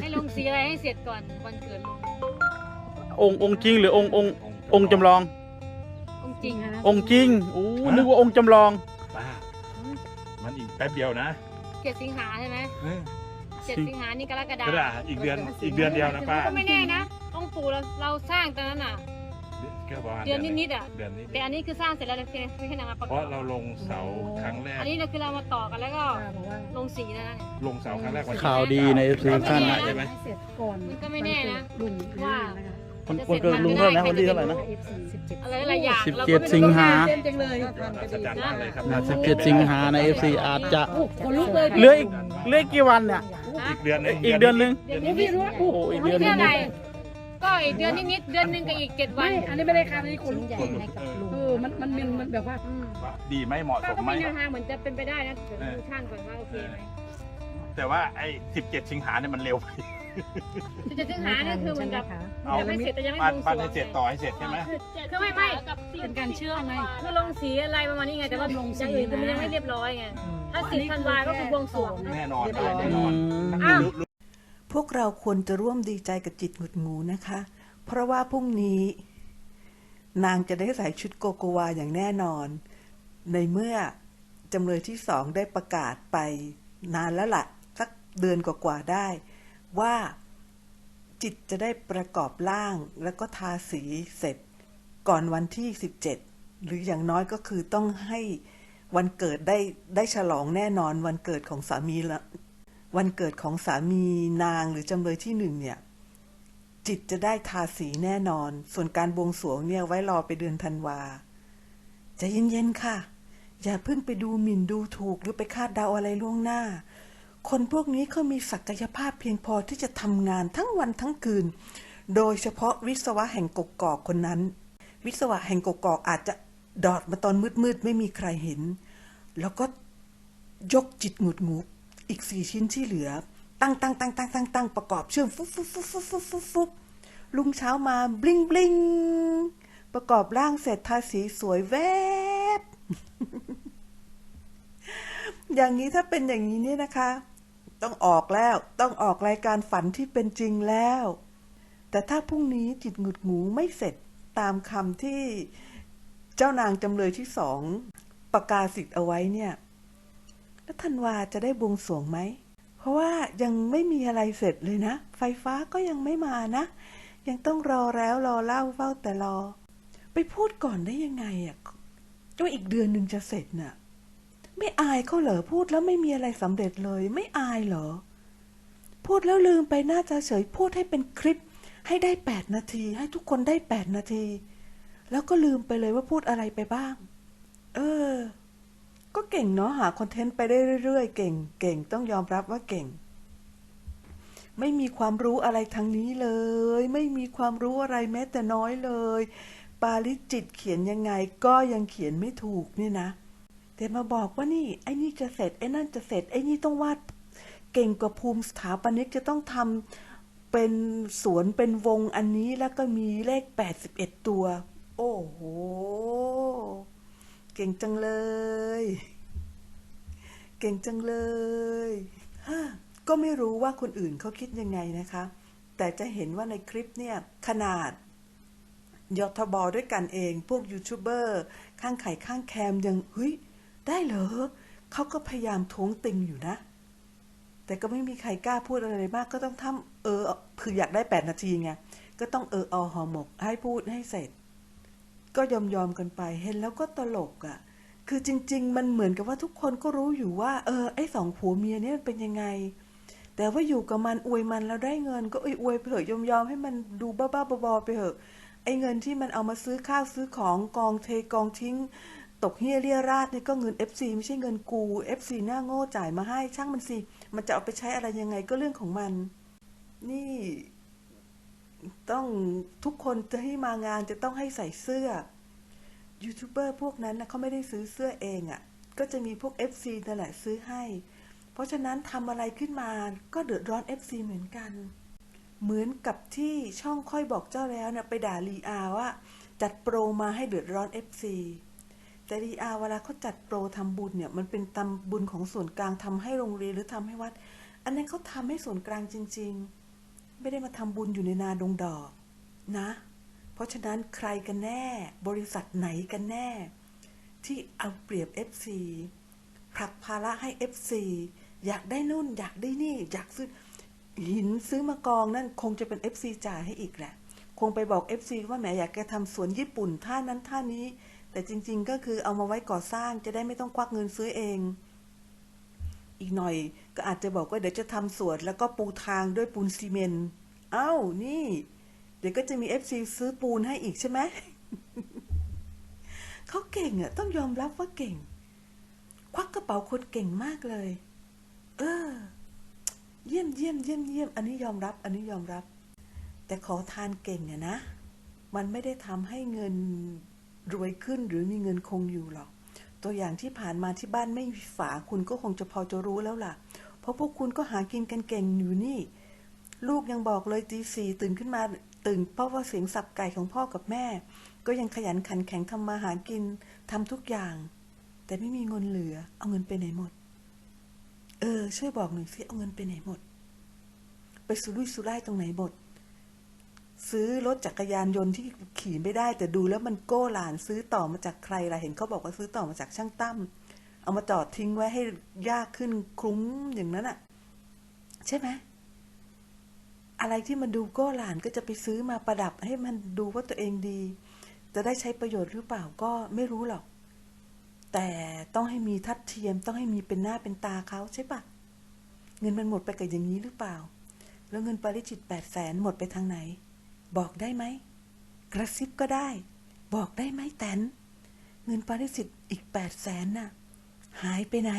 ให้ลงสีอะไรให้เสร็จก่อนวันเกิดลุงองค์องค์จริงหรือองค์องค์องค์จำลอง องค์จริงองค์จริงโอ้นึกว่าองค์จำลอง ป้ามันอีกแป๊บเดียวนะเจ็ดสิงหาใช่ไหมเออเจ็ดสิงหานี่กรกฎาก็ได้อีกเดือนอีกเดือนเดียวนะป้า ก็ไม่แน่นะ องค์ปู่เราเราสร้างตอนนั้นอะ ก็ประมาณเดือนนิดๆอะเดือนนิดแต่อันนี้คือสร้างเสร็จแล้วเพียงแค่นำมาประเพกอราะบเราลงเสาครั้งแรก อันนี้เราคือเรามาต่อกันแล้วก็ป้าบอกว่าลงสีแล้วนะเนี่ยลงเสาครั้งแรกวันที่ข่าวดีใน FC กรกฎท่านาใช่ไหม ให้เสร็จก่อนมันก็ไม่แน่นะลุงว่า นะคะคนคนเกิดลุงเท่าไหร่นะวันที่เท่าไหร่นะ เอฟซีสิบเจ็ดอะไรหลายอย่างสิบเราเจ็ก็ดไม่รู้สิงหา เต็มจังเลยอัศจรรย์มากเลยครับนะ17 สิงหาใน FC อาจจะ โอ้คนลุกเลยเหลืออีกเหลืออีกกี่วันเนี่ย อีกเดือนหนึงอีกเดือนหนึง เดือนโอ้นี้พี่รู้ว่าโอ้โหอีกเดือนหนึเท่างไหร่นี่ ก็อีกเดือนนิดๆเดือนหนึงกับอีกเจ็ดวัไม่นอันนี้ไม่ได้ค่ะอันนี้คนลุกคนลุกเออเออมันมันมันมันแบบว่า อืมว่าดีไหมเหมาะสป้ามก็ไหม มีแนวทางเหมือนจะเป็นไปได้นะเดี๋ยวเออดูช่างก่อนว่าโอเคไหมแต่ว่าไอ้17 สิงหาเนี่ยมันเร็วไปเจ็ดสิงหาเนี่ยคือเหมือนกับเอายังไม่เสร็จแต่ยังไม่ปั้นบวงสรปั้นวให้งเสร็จต่อให้เสร็จใช่ไหมคือไม่ไม่เป็นการเชื่อไงคือลงสีอะไรประมาณนี้ไงแต่ว่าลงสีอย่างอื่นคือมันยังไม่เรียบร้อยไงถ้าสิบธันวาก็คือบวงสรวง แน่นอนเรียบร้อยแน่นอน อ้าว พวกเราควรจะร่วมดีใจกับจิตหงุดหงูนะคะ เพราะว่าพรุ่งนี้ นางจะได้ใส่ชุดโกโกวาอย่างแน่นอน ในเมื่อจำเลยที่สองได้ประกาศไปนานแล้วละ่ะ สักเดือนกว่าๆได้ ว่าจิตจะได้ประกอบร่างแล้วก็ทาสีเสร็จ ก่อนวันที่ 17 หรืออย่างน้อยก็คือต้องให้วันเกิดได้ได้ฉลองแน่นอนวันเกิดของสามีละ วันเกิดของสามีนางหรือจำเลยที่หนึ่งเนี่ย จิตจะได้ทาสีแน่นอน ส่วนการบวงสรวงเนี่ยไว้รอไปเดือนธันวาจะเย็นๆค่ะ อย่าเพิ่งไปดูหมิ่นดูถูกหรือไปคาดเดาอะไรล่วงหน้า คนพวกนี้เขามีศักยภาพเพียงพอที่จะทำงานทั้งวันทั้งคืน โดยเฉพาะวิศวะแห่งกกอกคนนั้น วิศวะแห่งกกอกอาจจะดอดมาตอนมืดๆไม่มีใครเห็น แล้วก็ยกจิตหงุดหงู อีกสี่ชิ้นที่เหลือ ตั้งตั้งตั้งตั้งตั้งตั้งประกอบเชื่อมฟุบฟุบฟุบฟุบฟุบฟุบฟุบลุงเช้ามาบลิงบลิงประกอบร่างเสร็จทาสีสวยแวบ อย่างนี้ถ้าเป็นอย่างนี้เนี่ยนะคะ ต้องออกแล้วต้องออกรายการฝันที่เป็นจริงแล้ว แต่ถ้าพรุ่งนี้จิตหงุดหงูไม่เสร็จตามคำที่เจ้านางจำเลยที่สองประกาศสิทธิ์เอาไว้เนี่ย แล้วธันวาจะได้บวงสรวงไหม เพราะว่ายังไม่มีอะไรเสร็จเลยนะ ไฟฟ้าก็ยังไม่มานะ ยังต้องรอแล้วรอเล่าเฝ้าแต่รอ ไปพูดก่อนได้ยังไงอะว่าอีกเดือนหนึ่งจะเสร็จน่ะ ไม่อายเขาเหรอพูดแล้วไม่มีอะไรสำเร็จเลย ไม่อายเหรอ พูดแล้วลืมไปน่าจะเฉยพูดให้เป็นคลิป ให้ได้แปดนาที ให้ทุกคนได้แปดนาที แล้วก็ลืมไปเลยว่าพูดอะไรไปบ้าง เออ ก็เก่งเนาะหาคอนเทนต์ไปได้เรื่อยๆ เก่ง เก่งต้องยอมรับว่าเก่ง ไม่มีความรู้อะไรทางนี้เลย ไม่มีความรู้อะไรแม้แต่น้อยเลย ปาลิจิตเขียนยังไงก็ยังเขียนไม่ถูกนี่นะ แต่มาบอกว่านี่ไอ้นี่จะเสร็จไอ้นั่นจะเสร็จไอ้นี่ต้องวาดเก่งกว่าภูมิสถาปนิกจะต้องทำเป็นสวนเป็นวงอันนี้แล้วก็มีเลข 81 ตัว โอ้โห เก่งจังเลย เก่งจังเลยก็ไม่รู้ว่าคนอื่นเขาคิดยังไงนะคะ แต่จะเห็นว่าในคลิปเนี่ยขนาดยทบด้วยกันเอง พวกยูทูบเบอร์ข้างไข่ข้างแคมยังเฮ้ยได้เหรอเขาก็พยายามท้วงติงอยู่นะ แต่ก็ไม่มีใครกล้าพูดอะไรมาก ก็ต้องทำเออคืออยากได้แปดนาทีไงก็ต้องเออเอาหอหมกให้พูดให้เสร็จ ก็ยอมยอมกันไปเห็นแล้วก็ตลกอะ่ะ คือจริง ๆ มันเหมือนกับว่าทุกคนก็รู้อยู่ว่า เออไอ้สองผัวเมียเนี่ยมันเป็นยังไง แต่ว่าอยู่กับมันอวยมันแล้วได้เงิน ก็อวยไปเถอะยอมยอมให้มันดูบ้าๆบอๆไปเถอะไอ้เงินที่มันเอามาซื้อข้าวซื้อของกองเทกองทิ้ง ตกเฮียเรียราดนี่ก็เงิน FC ไม่ใช่เงินกู FC หน้าโง่จ่ายมาให้ช่างมันสิ มันจะเอาไปใช้อะไรยังไงก็เรื่องของมัน นี่ ต้องทุกคนจะให้มางานจะต้องให้ใส่เสื้อยูทูบเบอร์พวกนั้นนะเขาไม่ได้ซื้อเสื้อเองอะ่ะ ก็จะมีพวก FC นั่นแหละซื้อให้ เพราะฉะนั้นทำอะไรขึ้นมาก็เดือดร้อน FC เหมือนกัน เหมือนกับที่ช่องค่อยบอกเจ้าแล้วเนี่ยไปด่าลีอาว่า จัดโปรมาให้เดือดร้อน FC แต่ลีอาเวลาเขาจัดโปรทำบุญเนี่ยมันเป็นทำบุญของส่วนกลางทำให้โรงเรียนหรือทำให้วัด อันนั้นเขาทำให้ส่วนกลางจริง ๆ ไม่ได้มาทำบุญอยู่ในนาดงดอกนะ เพราะฉะนั้นใครกันแน่ บริษัทไหนกันแน่ ที่เอาเปรียบ FC ผลักภาระให้ FC อยากได้นู่น อยากได้นี่ อยากซื้อหินซื้อมากองนั่นคงจะเป็น FC จ่ายให้อีกแหละ คงไปบอก FC ว่าแหมอยากจะทำสวนญี่ปุ่นท่านั้นท่านี้ แต่จริง ๆ ก็คือเอามาไว้ก่อสร้างจะได้ไม่ต้องควักเงินซื้อเอง อีกหน่อย ก็อาจจะบอกว่าเดี๋ยวจะทำสวนแล้วก็ปูทางด้วยปูนซีเมนต์เอ้านี่ เดี๋ยวก็จะมี FC ซื้อปูนให้อีกใช่ไหมเขาเก่งอะต้องยอมรับว่าเก่ง ควักกระเป๋าคนเก่งมากเลย เออ เยี่ยมเยี่ยมเยี่ยมเยี่ยมอันนี้ยอมรับ อันนี้ยอมรับ แต่ขอทานเก่งอะนะ มันไม่ได้ทำให้เงินรวยขึ้นหรือมีเงินคงอยู่หรอก ตัวอย่างที่ผ่านมาที่บ้านไม่มีฝาคุณก็คงจะพอจะรู้แล้วล่ะ เพราะพวกคุณก็หากินกันเก่งอยู่นี่ ลูกยังบอกเลยตีสี่ตื่นขึ้นมาตื่นเพราะว่าเสียงสับไก่ของพ่อกับแม่ ก็ยังขยันขันแข็งทำมาหากินทำทุกอย่าง แต่ไม่มีเงินเหลือ เอาเงินไปไหนหมด เออ ช่วยบอกหน่อยสิเอาเงินไปไหนหมด ไปสุรุ่ยสุร่ายตรงไหนหมด ซื้อรถจักรยานยนต์ที่ขี่ไม่ได้ แต่ดูแล้วมันโก้หลานซื้อต่อมาจากใครล่ะเห็นเขาบอกว่าซื้อต่อมาจากช่างตั้มเอามาจอดทิ้งไว้ให้ยากขึ้นคลุ้มอย่างนั้นอะใช่ไหมอะไรที่มันดูโก้หลานก็จะไปซื้อมาประดับให้มันดูว่าตัวเองดี จะได้ใช้ประโยชน์หรือเปล่าก็ไม่รู้หรอก แต่ต้องให้มีทัดเทียมต้องให้มีเป็นหน้าเป็นตาเขาใช่ปะเงินมันหมดไปกับอย่างนี้หรือเปล่า แล้วเงินปริจิตแปดแสนหมดไปทางไหน บอกได้ไหม กระซิบก็ได้ บอกได้ไหมแตนเงินปริสิทธิ์อีกแปดแสนน่ะ หายไปไหน